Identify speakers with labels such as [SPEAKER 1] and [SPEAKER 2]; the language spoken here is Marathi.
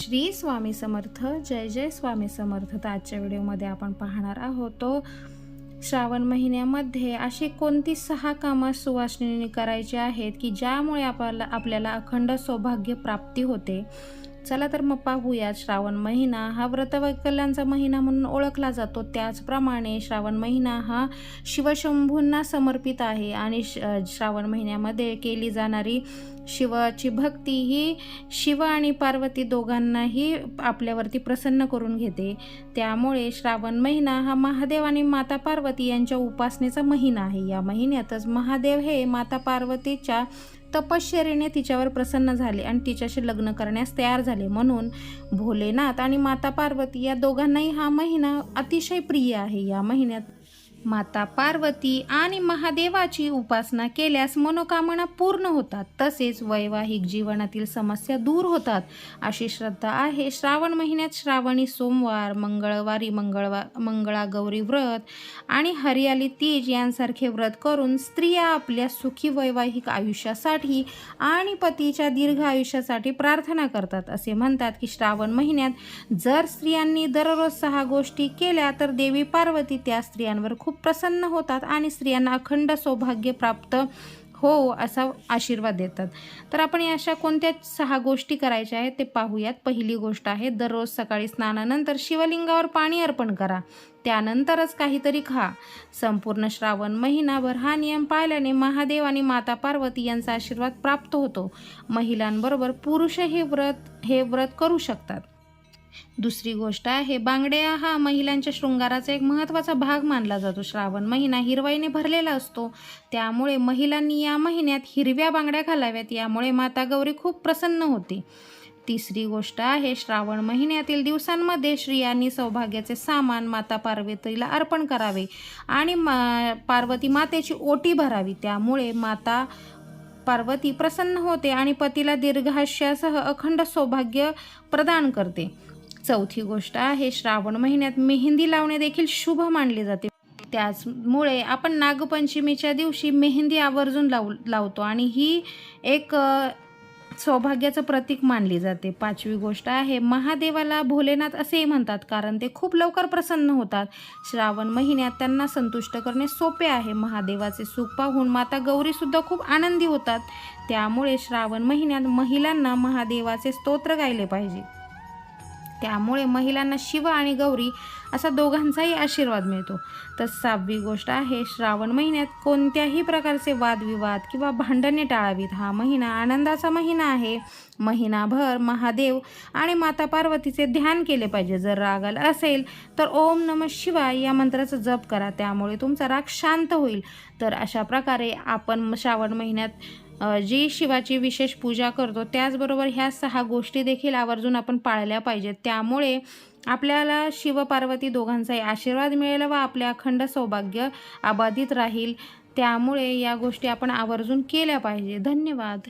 [SPEAKER 1] श्री स्वामी समर्थ जय जय स्वामी समर्थ. तर आजच्या व्हिडिओमध्ये आपण पाहणार आहोत तो श्रावण महिन्यामध्ये अशी कोणती सहा कामं सुवासिनीने करायची आहेत की ज्यामुळे आपल्याला आपल्याला अखंड सौभाग्य प्राप्ती होते? चला तर मग पाहूया श्रावण महिना हा व्रतवैकल्यांचा महिना म्हणून ओळखला जातो. त्याचप्रमाणे श्रावण महिना हा शिवशंभूंना समर्पित आहे आणि श श्रावण महिन्यामध्ये केली जाणारी शिवाची भक्ती ही शिव आणि पार्वती दोघांनाही आपल्यावरती प्रसन्न करून घेते. त्यामुळे श्रावण महिना हा महादेव आणि माता पार्वती यांच्या उपासनेचा महिना आहे. या महिन्यातच महादेव हे माता पार्वतीच्या तपश्चर्येने तिच्यावर प्रसन्न झाले आणि तिच्याशी लग्न करण्यास तयार झाले. म्हणून भोलेनाथ आणि माता पार्वती या दोघांनाही हा महिना अतिशय प्रिय आहे. या महिन्यात माता पार्वती आणि महादेवाची उपासना केल्यास मनोकामना पूर्ण होतात. तसेच वैवाहिक जीवनातील समस्या दूर होतात. अशी श्रद्धा आहे. श्रावण महिन्यात श्रावणी सोमवार मंगळवारी मंगळवार मंगळागौरी व्रत आणि हरियाली तीज यांसारखे व्रत करून स्त्रिया आपल्या सुखी वैवाहिक आयुष्यासाठी आणि पतीच्या दीर्घ आयुष्यासाठी प्रार्थना करतात. असे म्हणतात की श्रावण महिन्यात जर स्त्रियांनी दररोज सहा गोष्टी केल्या तर देवी पार्वती त्या स्त्रियांवर खूप खूप प्रसन्न होतात आणि स्त्रियांना अखंड सौभाग्य प्राप्त हो असा आशीर्वाद देतात. तर आपण अशा कोणत्या सहा गोष्टी करायच्या आहेत ते पाहूयात. पहिली गोष्ट आहे दररोज सकाळी स्नानानंतर शिवलिंगावर पाणी अर्पण करा. त्यानंतरच काहीतरी खा. संपूर्ण श्रावण महिनाभर हा नियम पाळल्याने महादेव आणि माता पार्वती यांचा आशीर्वाद प्राप्त होतो. महिलांबरोबर पुरुषही व्रत हे व्रत करू शकतात. दुसरी गोष्ट आहे बांगड्या हा महिलांच्या शृंगाराचा एक महत्त्वाचा भाग मानला जातो. श्रावण महिना हिरवाईने भरलेला असतो. त्यामुळे महिलांनी या महिन्यात हिरव्या बांगड्या घालाव्यात यामुळे माता गौरी खूप प्रसन्न होते. तिसरी गोष्ट आहे श्रावण महिन्यातील दिवसांमध्ये स्त्रियांनी सौभाग्याचे सामान माता पार्वतीला अर्पण करावे आणि मा पार्वती मातेची ओटी भरावी. त्यामुळे माता पार्वती प्रसन्न होते आणि पतीला दीर्घायुष्यासह अखंड सौभाग्य प्रदान करते. चौथी गोष्ट आहे श्रावण महिन्यात मेहंदी लावणे देखील शुभ मानले जाते. त्याचमुळे आपण नागपंचमीच्या दिवशी मेहंदी आवर्जून लाव लावतो आणि ही एक सौभाग्याचं प्रतीक मानली जाते. पाचवी गोष्ट आहे महादेवाला भोलेनाथ असेही म्हणतात कारण ते खूप लवकर प्रसन्न होतात. श्रावण महिन्यात त्यांना संतुष्ट करणे सोपे आहे. महादेवाचे सुख पाहून माता गौरीसुद्धा खूप आनंदी होतात. त्यामुळे श्रावण महिन्यात महिलांना महादेवाचे स्तोत्र गायले पाहिजे. त्यामुळे महिलांना शिव आणि गौरी असा दोघांचाही आशीर्वाद मिळतो. तर सहावी गोष्ट आहे श्रावण महिन्यात कोणत्याही प्रकारचे वादविवाद किंवा भांडणे टाळावीत. हा महिना आनंदाचा महिना आहे. महिनाभर महादेव आणि माता पार्वतीचे ध्यान केले पाहिजे. जर राग आला असेल तर ओम नम शिवाय या मंत्राचा जप करा. त्यामुळे तुमचा राग शांत होईल. तर अशा प्रकारे आपण श्रावण महिन्यात जी शिवाची विशेष पूजा करतो त्याचबरोबर ह्या सहा गोष्टी देखील आवर्जून आपण पाळल्या पाहिजेत. त्यामुळे आपल्याला शिवपार्वती दोघांचाही आशीर्वाद मिळेल व आपले अखंड सौभाग्य अबाधित राहील. त्यामुळे या गोष्टी आपण आवर्जून केल्या पाहिजे. धन्यवाद.